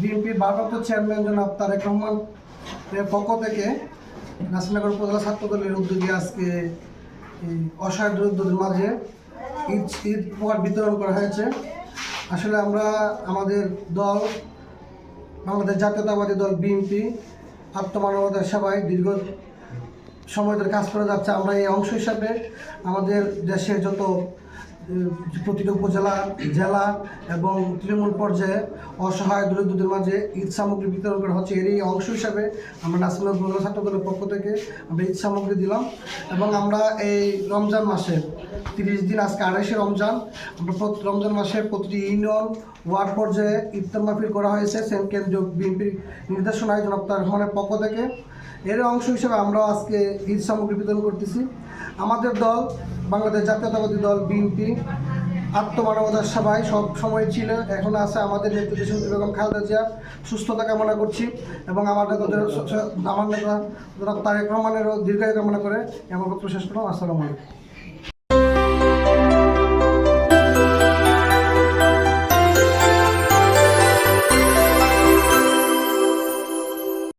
বিএনপির ভারপ্রাপ্ত চেয়ারম্যান জনাব তারেক রহমান পক্ষ থেকে নাসিরনগর উপজেলা ছাত্র দলের উদ্যোগে আজকে অসহায় দরিদ্রদের মাঝে ঈদ ঈদ উপহার বিতরণ করা হয়েছে। আসলে আমরা আমাদের দল বাংলাদেশ জাতীয়তাবাদী দল বিএনপি আত্মমানবতার সেবায় দীর্ঘ সময় ধরে কাজ করে যাচ্ছে। আমরা এই অংশ হিসাবে আমাদের দেশে যত প্রতিটি উপজেলা, জেলা এবং তৃণমূল পর্যায়ে অসহায় দরিদ্রদের মাঝে ঈদ সামগ্রী বিতরণ করা হচ্ছে। এরই অংশ হিসাবে আমরা ন্যাশনাল উপজেলা ছাত্র দলের পক্ষ থেকে আমরা ঈদ সামগ্রী দিলাম এবং আমরা এই রমজান মাসে তিরিশ দিন, আজকে আড়াইশে রমজান, আমরা রমজান মাসে প্রতিটি ইউনিয়ন, ওয়ার্ড পর্যায়ে ইফতার মাহফিল করা হয়েছে। সেন কেন্দ্রীয় বিএনপির নির্দেশনায় জনাব রহমানের পক্ষ থেকে। এর অংশ হিসেবে আমরাও আজকে ঈদ সামগ্রী বিতরণ করতেছি। আমাদের দল, বাংলাদেশ জাতীয়তাবাদী দল, বিএনপি, আত্মমানবতার সবাই সব সময় ছিল, এখন আছে আমাদের নেতৃত্ব বেগম খালেদা জিয়া। সুস্থতা কামনা করছি এবং আমাদের তাদের আমার নেতা তারেক রহমানেরও দীর্ঘায়ু কামনা করে আমার বক্তব্য শেষ করলাম। আসসালামু আলাইকুম।